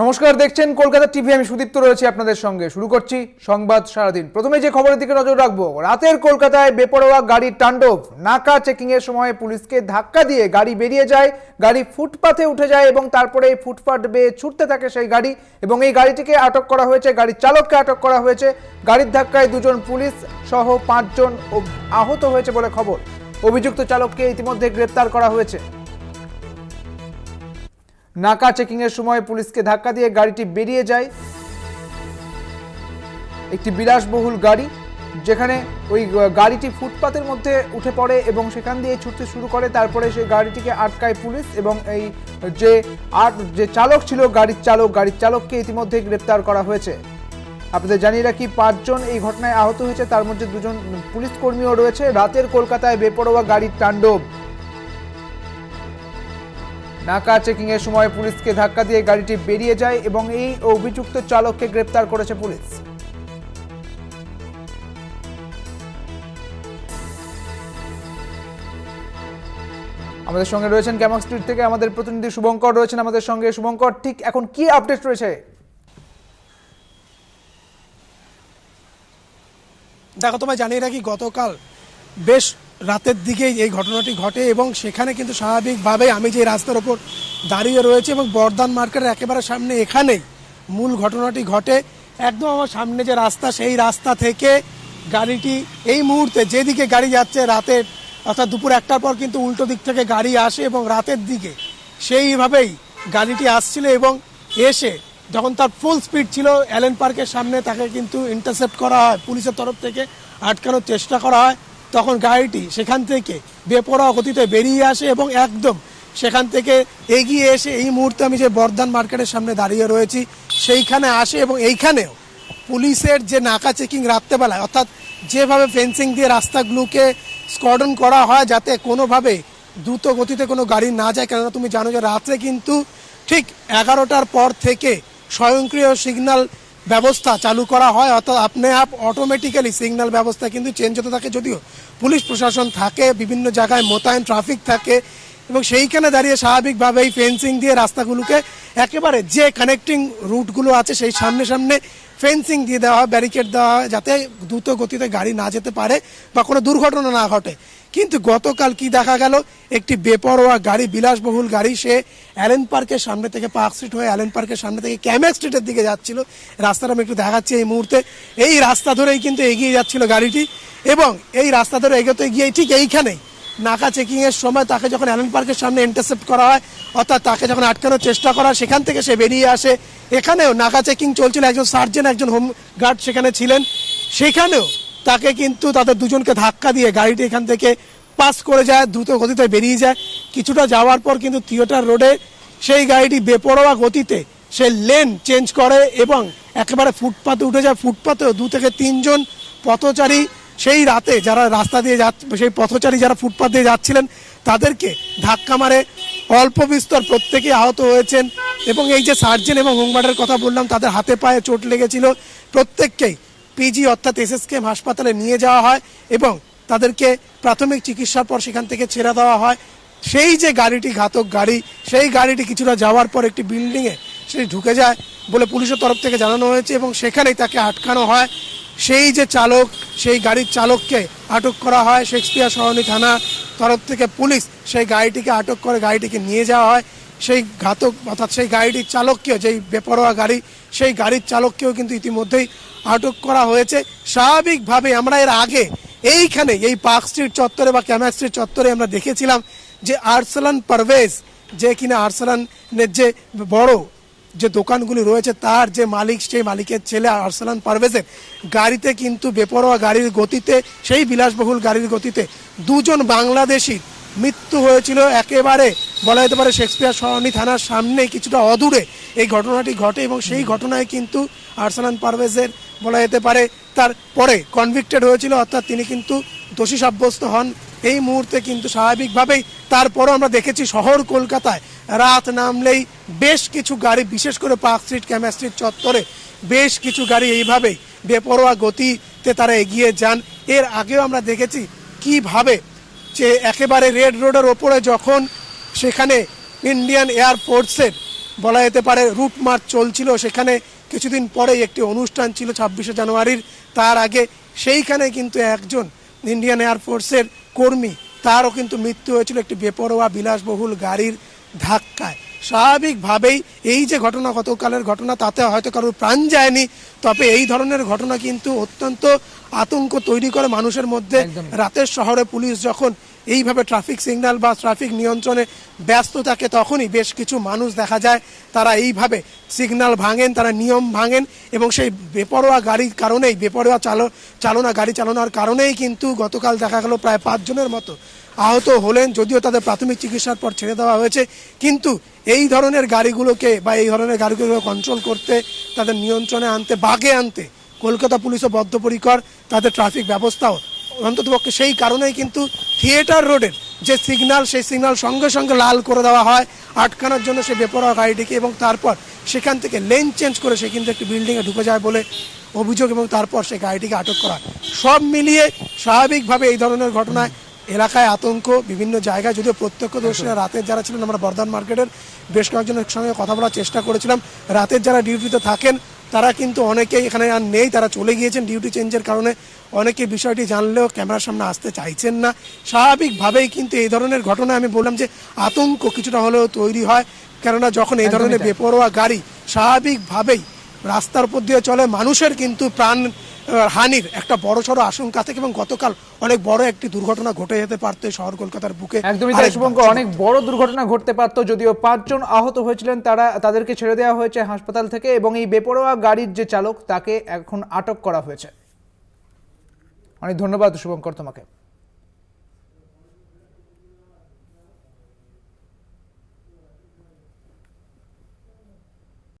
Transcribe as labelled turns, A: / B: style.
A: নমস্কার, দেখছেন কলকাতা টিভি, আমি সুদীপ্ত রয়েছি আপনাদের সঙ্গে। শুরু করছি সংবাদ সারাদিন। প্রথমে যে খবরের দিকে নজর রাখব, রাতের কলকাতায় বেপরোয়া গাড়ির তাণ্ডব। নাকা চেকিং এর সময় পুলিশকে ধাক্কা দিয়ে গাড়ি বেরিয়ে যায়, গাড়ি ফুটপাথে উঠে যায় এবং তারপরে ফুটপাথ বেয়ে ছুটতে থাকে সেই গাড়ি এবং এই গাড়িটিকে আটক করা হয়েছে, গাড়ির চালককে আটক করা হয়েছে। গাড়ির ধাক্কায় দুজন পুলিশ সহ পাঁচজন আহত হয়েছে বলে খবর। অভিযুক্ত চালককে ইতিমধ্যে গ্রেপ্তার করা হয়েছে। নাকা চেকিং এর সময় পুলিশকে ধাক্কা দিয়ে গাড়িটি বেরিয়ে যায়। একটি বিলাসবহুল গাড়ি, যেখানে ওই গাড়িটি ফুটপাতের মধ্যে উঠে পড়ে এবং সেখান দিয়ে ছুটতে শুরু করে। তারপরে সেই গাড়িটিকে আটকায় পুলিশ এবং এই যে আর যে চালক ছিল গাড়ির চালক, গাড়ির চালককে ইতিমধ্যে গ্রেপ্তার করা হয়েছে। আপনাদের জানিয়ে রাখি, পাঁচজন এই ঘটনায় আহত হয়েছে। তার মধ্যে দুজন পুলিশ কর্মীও রয়েছে। রাতের কলকাতায় বেপরোয়া গাড়ির তাণ্ডব। নাকা চেকিং এর সময় পুলিশকে ধাক্কা দিয়ে গাড়িটি বেরিয়ে যায় এবং এই অভিযুক্ত চালককে গ্রেপ্তার করেছে পুলিশ। আমাদের সঙ্গে রয়েছেন ক্যামাক স্ট্রিট থেকে আমাদের প্রতিনিধি শুভঙ্কর, রয়েছেন আমাদের সঙ্গে। শুভঙ্কর, ঠিক এখন কি আপডেট রয়েছে?
B: দেখো, তোমায় জানিয়ে রাখি, গতকাল বেশ রাতের দিকেই এই ঘটনাটি ঘটে এবং সেখানে কিন্তু স্বাভাবিকভাবে আমি যে রাস্তার ওপর দাঁড়িয়ে রয়েছে এবং বর্ধমান মার্কেটের একেবারে সামনে এখানেই মূল ঘটনাটি ঘটে। একদম আমার সামনে যে রাস্তা, সেই রাস্তা থেকে গাড়িটি এই মুহূর্তে যেদিকে গাড়ি যাচ্ছে রাতের, অর্থাৎ দুপুর একটার পর কিন্তু উল্টো দিক থেকে গাড়ি আসে এবং রাতের দিকে সেইভাবেই গাড়িটি আসছিল এবং এসে যখন তার ফুল স্পিড ছিল অ্যালেন পার্কের সামনে তাকে কিন্তু ইন্টারসেপ্ট করা হয়, পুলিশের তরফ থেকে আটকানোর চেষ্টা করা হয়। তখন গাড়িটি সেখান থেকে বেপরোয়া গতিতে বেরিয়ে আসে এবং একদম সেখান থেকে এগিয়ে এসে এই মুহূর্তে আমি যে বর্ধমান মার্কেটের সামনে দাঁড়িয়ে রয়েছি, সেইখানে আসে এবং এইখানেও পুলিশের যে নাকা চেকিং রাত্রেবেলায়, অর্থাৎ যেভাবে ফেন্সিং দিয়ে রাস্তাগুলোকে স্কডন করা হয় যাতে কোনোভাবে দ্রুত গতিতে কোনো গাড়ি না যায়, কেননা তুমি জানো যে রাত্রে কিন্তু ঠিক এগারোটার পর থেকে স্বয়ংক্রিয় সিগন্যাল ব্যবস্থা চালু করা হয়, অর্থাৎ আপনি আপ অটোমেটিক্যালি সিগন্যাল ব্যবস্থা কিন্তু চেঞ্জ হতে থাকে যদিও পুলিশ প্রশাসন থাকে, বিভিন্ন জায়গায় মোতায়েন ট্রাফিক থাকে এবং সেইখানে দাঁড়িয়ে স্বাভাবিকভাবেই ফেন্সিং দিয়ে রাস্তাগুলোকে একেবারে যে কানেক্টিং রুটগুলো আছে সেই সামনে সামনে ফেন্সিং দিয়ে দেওয়া হয় ব্যারিকেড দেওয়া হয় যাতে দ্রুত গতিতে গাড়ি না যেতে পারে বা কোনো দুর্ঘটনা না ঘটে। কিন্তু গতকাল কি দেখা গেল? একটি বেপরোয়া গাড়ি, বিলাসবহুল গাড়ি, সে অ্যালেন পার্কের সামনে থেকে পার্ক স্ট্রিট হয়ে অ্যালেন পার্কের সামনে থেকে ক্যামেক স্ট্রিটের দিকে যাচ্ছিল। রাস্তাটা আমি একটু দেখাচ্ছি এই মুহূর্তে। এই রাস্তা ধরেই কিন্তু এগিয়ে যাচ্ছিল গাড়িটি এবং এই রাস্তা ধরে এগোতে গিয়ে ঠিক এইখানেই নাকা চেকিং এর সময় তাকে যখন অ্যালেন পার্কের সামনে ইন্টারসেপ্ট করা হয়, অর্থাৎ তাকে যখন আটকানোর চেষ্টা করা সেখান থেকে সে বেরিয়ে আসে। এখানেও নাকা চেকিং চলছিল, একজন সার্জেন একজন হোম গার্ড সেখানে ছিলেন। সেখানেও তাকে কিন্তু তাদের দুজনকে ধাক্কা দিয়ে গাড়িটি এখান থেকে পাস করে যায়, দ্রুত গতিতে বেরিয়ে যায়। কিছুটা যাওয়ার পর কিন্তু থিয়েটার রোডে সেই গাড়িটি বেপরোয়া গতিতে সে লেন চেঞ্জ করে এবং একেবারে ফুটপাতে উঠে যায়। ফুটপাতেও দু থেকে তিনজন পথচারী সেই রাতে যারা রাস্তা দিয়ে যাচ্ছে, সেই পথচারী যারা ফুটপাত দিয়ে যাচ্ছিলেন, তাদেরকে ধাক্কা মারে। অল্প বিস্তর প্রত্যেকেই আহত হয়েছেন এবং এই যে সার্জেন এবং হোমগার্ডের কথা বললাম, তাদের হাতে পায়ে চোট লেগেছিল। প্রত্যেককেই পিজি অর্থাৎ এসএসকেএম হাসপাতালে নিয়ে যাওয়া হয় এবং তাদেরকে প্রাথমিক চিকিৎসার পর সেখান থেকে ছেড়ে দেওয়া হয়। সেই যে গাড়িটি ঘাতক গাড়ি, সেই গাড়িটি কিছুটা যাওয়ার পর একটি বিল্ডিংয়ে সেই ঢুকে যায় বলে পুলিশের তরফ থেকে জানানো হয়েছে এবং সেখানেই তাকে আটকানো হয়। সেই যে চালক, সেই গাড়ির চালককে আটক করা হয় শেক্সপিয়ার সরণি থানা তরফ থেকে পুলিশ সেই গাড়িটিকে আটক করে গাড়িটিকে নিয়ে যাওয়া হয়। সেই ঘাতক অর্থাৎ সেই গাড়িটির চালককেও, যেই বেপরোয়া গাড়ি, সেই গাড়ির চালককেও কিন্তু ইতিমধ্যেই আটক করা হয়েছে। স্বাভাবিকভাবে আমরা এর আগে এইখানে এই পার্ক স্ট্রিট চত্বরে বা ক্যামাক স্ট্রিট চত্বরে আমরা দেখেছিলাম যে আরসালান পারভেজ, যে কিনা আরসালানের যে বড় যে দোকানগুলি রয়েছে, তার যে মালিক, সেই মালিকের ছেলে আরসালান পারভেজের গাড়িতে কিন্তু বেপরোয়া গাড়ির গতিতে, সেই বিলাসবহুল গাড়ির গতিতে দুজন বাংলাদেশি মৃত্যু হয়েছিল। একেবারে বলা যেতে পারে শেক্সপিয়ার সরণি থানার সামনে কিছুটা অদূরে এই ঘটনাটি ঘটে এবং সেই ঘটনায় কিন্তু আরসালান পারভেজের বলা যেতে পারে, তার পরে কনভিক্টেড হয়েছিল, অর্থাৎ তিনি কিন্তু দোষী সাব্যস্ত হন। এই মুহূর্তে কিন্তু স্বাভাবিকভাবেই তারপরও আমরা দেখেছি শহর কলকাতায় রাত নামলেই বেশ কিছু গাড়ি, বিশেষ করে পার্ক স্ট্রিট ক্যামা স্ট্রিট চত্বরে বেশ কিছু গাড়ি এইভাবেই বেপরোয়া গতিতে তারা এগিয়ে যান। এর আগেও আমরা দেখেছি কীভাবে যে একেবারে রেড রোডের ওপরে যখন সেখানে ইন্ডিয়ান এয়ারফোর্সের বলা যেতে পারে রুট মার্চ চলছিল, সেখানে কিছুদিন পরেই একটি অনুষ্ঠান ছিল ছাব্বিশে জানুয়ারির তার আগে সেইখানে কিন্তু একজন ইন্ডিয়ান এয়ারফোর্সের কর্মী তারও কিন্তু মৃত্যু হয়েছিল একটি বেপরোয়া বিলাসবহুল গাড়ির ধাক্কায়। স্বাভাবিকভাবেই এই যে ঘটনা গতকালের ঘটনা তাতে হয়তো কারোর প্রাণ যায়নি তবে এই ধরনের ঘটনা কিন্তু অত্যন্ত আতঙ্ক তৈরি করে মানুষের মধ্যে। রাতের শহরে পুলিশ যখন এইভাবে ট্রাফিক সিগন্যাল বা ট্রাফিক নিয়ন্ত্রণে ব্যস্ত থাকে তখনই বেশ কিছু মানুষ দেখা যায়, তারা এইভাবে সিগন্যাল ভাঙেন, তারা নিয়ম ভাঙেন এবং সেই বেপরোয়া গাড়ির কারণেই, বেপরোয়া চালো, চালনা, গাড়ি চালানোর কারণেই কিন্তু গতকাল দেখা গেল প্রায় পাঁচজনের মতো আহত হলেন, যদিও তাদের প্রাথমিক চিকিৎসার পর ছেড়ে দেওয়া হয়েছে। কিন্তু এই ধরনের গাড়িগুলোকে বা এই ধরনের গাড়িগুলোকে কন্ট্রোল করতে, তাদের নিয়ন্ত্রণে আনতে, বাগে আনতে কলকাতা পুলিশও বদ্ধপরিকর, তাদের ট্রাফিক ব্যবস্থাও অন্ততপক্ষে সেই কারণেই কিন্তু থিয়েটার রোডের যে সিগন্যাল সেই সিগনাল সঙ্গে সঙ্গে লাল করে দেওয়া হয়, আটকানোর জন্য সে বেপরোয়া গাড়িটিকে এবং তারপর সেখান থেকে লেন চেঞ্জ করে সে কিন্তু একটি বিল্ডিংয়ে ঢুকে যায় বলে অভিযোগ এবং তারপর সে গাড়িটিকে আটক করা। সব মিলিয়ে স্বাভাবিকভাবে এই ধরনের ঘটনায় এলাকায় আতঙ্ক, বিভিন্ন জায়গায় যদিও প্রত্যক্ষদর্শীরা রাতের যারা ছিলেন, আমরা বর্ধমান মার্কেটের বেশ কয়েকজনের সঙ্গে কথা বলার চেষ্টা করেছিলাম রাতের যারা ডিউটিতে থাকেন তারা কিন্তু অনেকেই এখানে আর নেই তারা চলে গিয়েছেন ডিউটি চেঞ্জের কারণে। অনেকে বিষয়টি জানলেও ক্যামেরার সামনে আসতে চাইছেন না। স্বাভাবিকভাবেই কিন্তু এই ধরনের ঘটনা আমি বললাম যে আতঙ্ক কিছুটা হলেও তৈরি হয়। কেননা যখন এই ধরনের বেপরোয়া গাড়ি স্বাভাবিকভাবেই রাস্তার উপর দিয়ে চলে মানুষের কিন্তু প্রাণ হানির একটা বড় সড়ো আশঙ্কা থেকে এবং গতকাল অনেক বড় একটি দুর্ঘটনা ঘটে যেতে পারত শহর কলকাতার বুকে।
A: একদমই তাই শুভঙ্কর অনেক বড় দুর্ঘটনা ঘটতে পারত যদিও পাঁচজন আহত হয়েছিলেন তারা তাদেরকে ছেড়ে দেওয়া হয়েছে হাসপাতাল থেকে এবং এই বেপরোয়া গাড়ির যে চালক তাকে এখন আটক করা হয়েছে। অনেক ধন্যবাদ শুভঙ্কর তোমাকে।